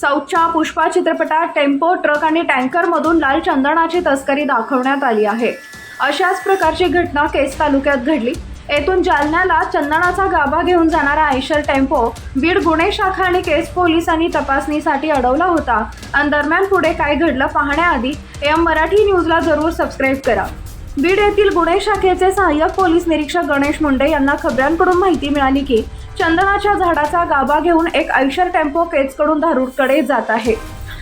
साऊथच्या पुष्पा चित्रपटात tempo truck आणि टँकरमधून लाल चंदनाची तस्करी दाखवण्यात आली आहे. अशाच प्रकारची घटना केस तालुक्यात घडली. येथून जालन्याला चंदनाचा गाभा घेऊन जाणारा आयशर टेम्पो बीड गुन्हे शाखा आणि केस पोलिसांनी तपासणीसाठी अडवला होता. आणि दरम्यान पुढे काय घडलं पाहण्याआधी एम मराठी न्यूजला जरूर सबस्क्राईब करा. बीड येथील गुन्हे शाखेचे सहाय्यक पोलीस निरीक्षक गणेश मुंडे यांना खबऱ्यांकडून माहिती मिळाली की चंदनाच्या झाडाचा गाभा घेऊन एक ऐशर टेम्पो केजकडून धारूरकडे जात आहे.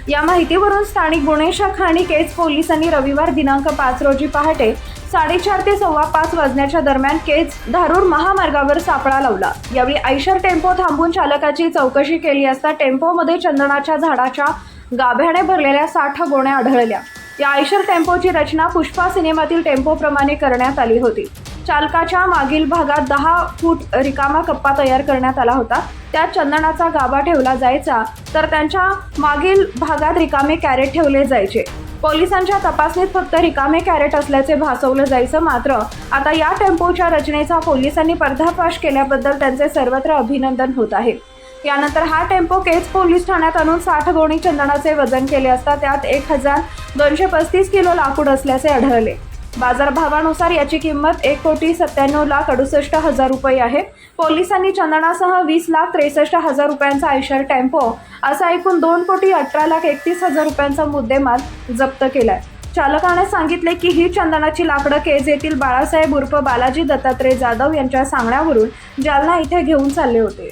या माहितीवरून स्थानिक गुन्हे शाखा आणि केज पोलिसांनी रविवार दिनांक पाच रोजी पहाटे साडेचार ते सव्वा पाच वाजण्याच्या दरम्यान केज धारूर महामार्गावर सापळा लावला. यावेळी आयशर टेम्पो थांबून चालकाची चौकशी केली असता टेम्पोमध्ये चंदनाच्या झाडाच्या गाभ्याने भरलेल्या साठ गोण्या आढळल्या. या आयशर टेम्पोची रचना पुष्पा सिनेमातील टेम्पोप्रमाणे करण्यात आली होती. चालकाच्या मागील भागात दहा फूट रिकामा कप्पा तयार करण्यात आला होता. त्यात चंदनाचा गाभा ठेवला जायचा तर त्यांच्या मागील भागात रिकामे कॅरेट ठेवले जायचे. पोलिसांच्या तपासणीत फक्त रिकामे कॅरेट असल्याचे भासवलं जायचं मात्र आता या टेम्पोच्या रचनेचा पोलिसांनी पर्दाफाश केल्याबद्दल त्यांचे सर्वत्र अभिनंदन होत आहे. यानंतर हा टेम्पो केज पोलीस ठाण्यात आणून साठ गोणी चंदनाचे वजन केले असता त्यात एक हजार दोनशे पस्तीस किलो लाकूड असल्याचे आढळले. बाजारभावानुसार याची किंमत एक कोटी सत्त्याण्णव लाख अडुसष्ट हजार रुपये आहे. पोलिसांनी चंदनासह वीस लाख त्रेसष्ट हजार रुपयांचा आयशर टेम्पो असा एकूण दोन कोटी अठरा लाख एकतीस हजार रुपयांचा मुद्देमाल जप्त केलाय. चालकाने सांगितले की ही चंदनाची लाकडं केज येथील बाळासाहेब उर्फ बालाजी दत्तात्रय जाधव यांच्या सांगण्यावरून जालना इथे घेऊन चालले होते.